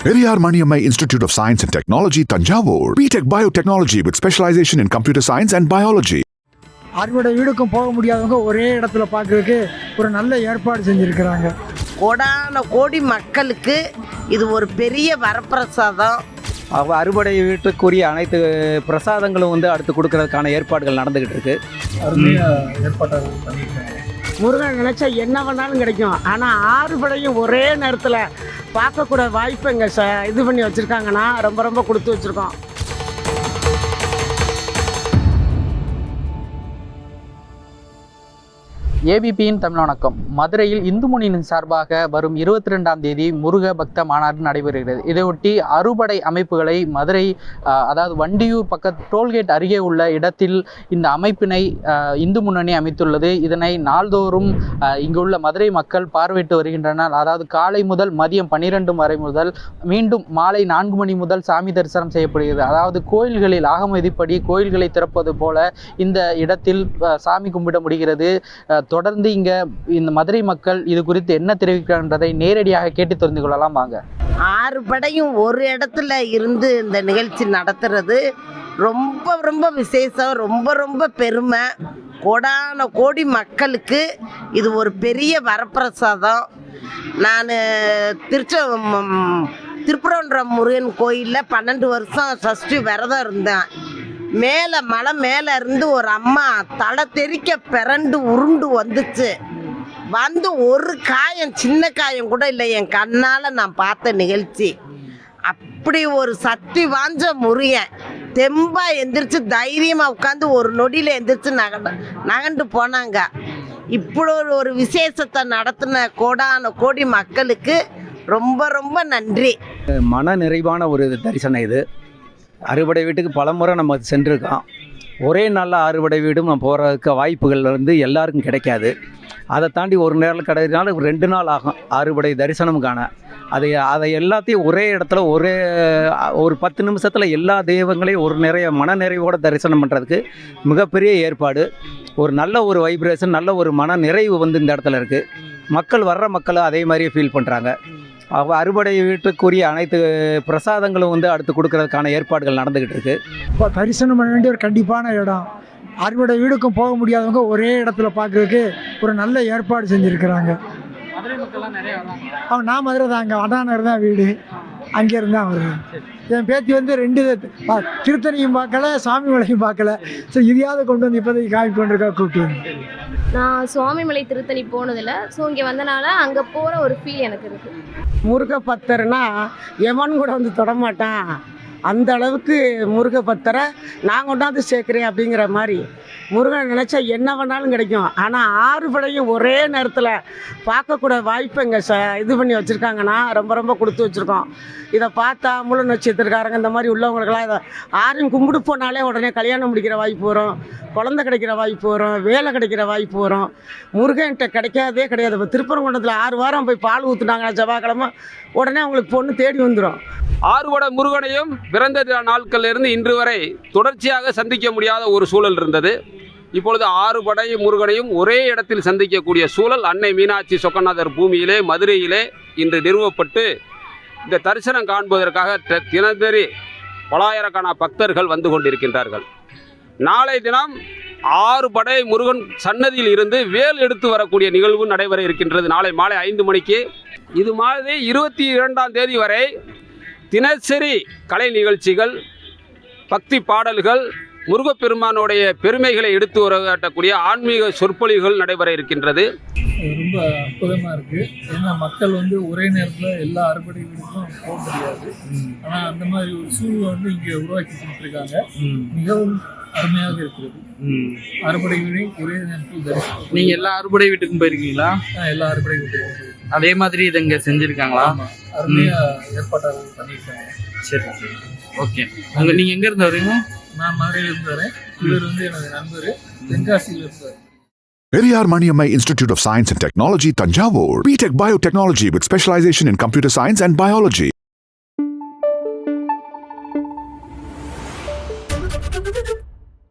Periyar Maniammai Institute of Science and Technology, Tanjavur. BTech Biotechnology with specialization in computer science and biology. அறுவடை வீடுக்கும் போக முடியாதவங்க ஒரே இடத்துல பார்க்கறதுக்கு ஒரு நல்ல ஏற்பாடு செஞ்சுருக்கிறாங்க கோடான கோடி மக்களுக்கு இது ஒரு பெரிய வரப்பிரசாதம் அவ அறுவடை வீட்டுக்குரிய அனைத்து பிரசாதங்களும் வந்து அடுத்து கொடுக்கறதுக்கான ஏற்பாடுகள் நடந்துகிட்டு இருக்கு. முருகன் நினைச்சா என்ன வேணாலும் கிடைக்கும். ஆனால் ஆறுபடையும் ஒரே நேரத்தில் பார்க்கக்கூட வாய்ப்பு இங்கே ச இது பண்ணி வச்சுருக்காங்கன்னா ரொம்ப ரொம்ப கொடுத்து வச்சுருக்கோம். ஏபிபியின் தமிழ் வணக்கம் மதுரையில் இந்து முனியின் சார்பாக வரும் இருபத்தி ரெண்டாம் தேதி முருக பக்த மாநாடு நடைபெறுகிறது. இதையொட்டி அறுபடை அமைப்புகளை மதுரை அதாவது வண்டியூர் பக்க டோல்கேட் அருகே உள்ள இடத்தில் இந்த அமைப்பினை இந்து முன்னணி அமைத்துள்ளது. இதனை நாள்தோறும் இங்குள்ள மதுரை மக்கள் பார்வையிட்டு வருகின்றனர். அதாவது காலை முதல் மதியம் பன்னிரெண்டு வரை முதல் மீண்டும் மாலை நான்கு மணி முதல் சாமி தரிசனம் செய்யப்படுகிறது. அதாவது கோயில்களில் ஆகமதிப்படி கோயில்களை திறப்பது போல இந்த இடத்தில் சாமி கும்பிட முடிகிறது. தொடர்ந்து இங்க இந்த மதுரை மக்கள் இது குறித்து என்ன தெரிவிக்கின்றதை நேரடியாக கேட்டு தெரிந்து கொள்ளலாம் வாங்க. ஆறு படையும் ஒரு இடத்துல இருந்து இந்த நிகழ்ச்சி நடத்துறது ரொம்ப ரொம்ப விசேஷம் ரொம்ப ரொம்ப பெருமை. கோடான கோடி மக்களுக்கு இது ஒரு பெரிய வரப்பிரசாதம். நான் திருச்ச ம், முருகன் கோயிலில் பன்னெண்டு வருஷம் சஷ்டி விரதம் இருந்தேன். மேலே மலை மேலே இருந்து ஒரு அம்மா தலை தெறிக்க பிறண்டு உருண்டு வந்துச்சு. வந்து ஒரு காயம் சின்ன காயம் கூட இல்லை. என் கண்ணால் நான் பார்த்த நிகழ்ச்சி. அப்படி ஒரு சக்தி வாஞ்ச முறியன் தெம்பா எந்திரிச்சு தைரியமாக உட்காந்து ஒரு நொடியில் எந்திரிச்சு நகண்டு நகண்டு போனாங்க. இப்படி ஒரு- ஒரு விசேஷத்தை நடத்தின கோடான கோடி மக்களுக்கு ரொம்ப ரொம்ப நன்றி. மன நிறைவான ஒரு தரிசனம் இது. அறுவடை வீட்டுக்கு பலமுறை நம்ம சென்றிருக்கோம். ஒரே நாளில் அறுவடை வீடும் நம்ம போகிறதுக்கு வாய்ப்புகள் வந்து எல்லாருக்கும் கிடைக்காது. அதை தாண்டி ஒரு நேரம் கிடைக்கிறதுனால ரெண்டு நாள் ஆகும் அறுவடை தரிசனம் காண அதை அதை எல்லாத்தையும் ஒரே இடத்துல ஒரே ஒரு பத்து நிமிஷத்தில் எல்லா தெய்வங்களையும் ஒரு நிறைய மன நிறைவோடு தரிசனம் பண்ணுறதுக்கு மிகப்பெரிய ஏற்பாடு. ஒரு நல்ல ஒரு வைப்ரேஷன் நல்ல ஒரு மன நிறைவு வந்து இந்த இடத்துல இருக்குது மக்கள் வர்ற மக்களும் அதே மாதிரியே ஃபீல் பண்ணுறாங்க அறுவடை வீட்டுக்குரிய அனைத்து பிரசாதங்களும் வந்து அடுத்து கொடுக்கறதுக்கான ஏற்பாடுகள் நடந்துக்கிட்டு இருக்குது இப்போ தரிசனம் பண்ண வேண்டிய ஒரு கண்டிப்பான இடம். அறுவடை வீடுக்கும் போக முடியாதவங்க ஒரே இடத்துல பார்க்குறதுக்கு ஒரு நல்ல ஏற்பாடு செஞ்சுருக்கிறாங்க. அவன் நான் மதுரை தான் அங்கே அண்ணாநகர் தான் வீடு. அங்கே இருந்தான் வருவேன். என் பேத்தி வந்து ரெண்டு திருத்தணியும் பார்க்கல சாமி மலையும் பார்க்கல. சரி இதையாவது கொண்டு வந்து இப்போதைக்கு காமிக்கொண்டிருக்கா கூப்பிட்டு வந்து நான் சுவாமிமலை திருத்தணி போனதில்லை. ஸோ இங்கே வந்தனால அங்கே போகிற ஒரு ஃபீல் எனக்கு இருக்குது முருக பத்தர்னா எவன் கூட வந்து தொடமாட்டான் அந்த அளவுக்கு முருக பக்தரை நான் கொண்டாந்து சேர்க்குறேன் அப்படிங்கிற மாதிரி. முருகன் நினச்சா என்ன வேணாலும் கிடைக்கும். ஆனால் ஆறு படையும் ஒரே நேரத்தில் பார்க்கக்கூட வாய்ப்பு இங்கே ச இது பண்ணி வச்சுருக்காங்கன்னா ரொம்ப ரொம்ப கொடுத்து வச்சுருக்கோம். இதை பார்த்தா முழு நட்சத்திரக்காரங்க இந்த மாதிரி உள்ளவங்களுக்கெல்லாம் இதை ஆறும் கும்பிடு போனாலே உடனே கல்யாணம் முடிக்கிற வாய்ப்பு வரும். குழந்தை கிடைக்கிற வாய்ப்பு வரும். வேலை கிடைக்கிற வாய்ப்பு வரும். முருகன்கிட்ட கிடைக்காதே கிடையாது. இப்போ திருப்பரங்குன்றத்தில் ஆறு வாரம் போய் பால் ஊற்றுனாங்கன்னா செவ்வாய்க்கிழமை உடனே அவங்களுக்கு பொண்ணு தேடி வந்துடும் ஆறுவட முருகனையும் பிறந்த நாட்களிலிருந்து இன்று வரை தொடர்ச்சியாக சந்திக்க முடியாத ஒரு சூழல் இருந்தது. இப்பொழுது ஆறு படை முருகனையும் ஒரே இடத்தில் சந்திக்கக்கூடிய சூழல் அன்னை மீனாட்சி சொக்கநாதர் பூமியிலே மதுரையிலே இன்று நிறுவப்பட்டு இந்த தரிசனம் காண்பதற்காக த- பலாயிரக்கான பக்தர்கள் வந்து கொண்டிருக்கின்றார்கள். நாளை தினம் ஆறு படை முருகன் சன்னதியில் இருந்து வேல் எடுத்து வரக்கூடிய நிகழ்வு நடைபெற இருக்கின்றது. நாளை மாலை ஐந்து மணிக்கு. இது மாதிரி இருபத்தி இரண்டாம் தேதி வரை தினசரி கலை நிகழ்ச்சிகள் பக்தி பாடல்கள் முருகப்பெருமானுடைய பெருமைகளை எடுத்து வரக்கூடிய ஆன்மீக சொற்பொழிவுகள் நடைபெற இருக்கின்றது. ரொம்ப அற்புதமாக இருக்குது ஏன்னா மக்கள் வந்து ஒரே நேரத்தில் எல்லா அறுபடை வீடுக்கும் போக முடியாது. ஆனால் அந்த மாதிரி ஒரு சூழ்நிலை வந்து இங்கே உருவாக்கி கொடுத்துருக்காங்க. மிகவும் அருமையாக இருக்கிறது. அறுபடை வீடை ஒரே நேரத்தில் தரிசனம் நீங்க எல்லா அறுபடை வீட்டுக்கும் போயிருக்கீங்களா? எல்லா அறுபடை வீட்டுக்கும். அதே மாதிரி இது இங்க செஞ்சிருக்காங்களா? ஆமா. அருமையாக ஏற்பாட்டாக பண்ணியிருக்காங்க. சரி. சரி ஓகே. உங்க நீங்க எங்க இருந்து வரீங்க? நான் மதுரையிலிருந்து வரேன். இவர் வந்து எனது நண்பர். தென்காசியில் இருந்தார் Periyar Maniammai Institute of Science and Technology, Tanjavur. BTech Biotechnology with specialization in computer science and biology.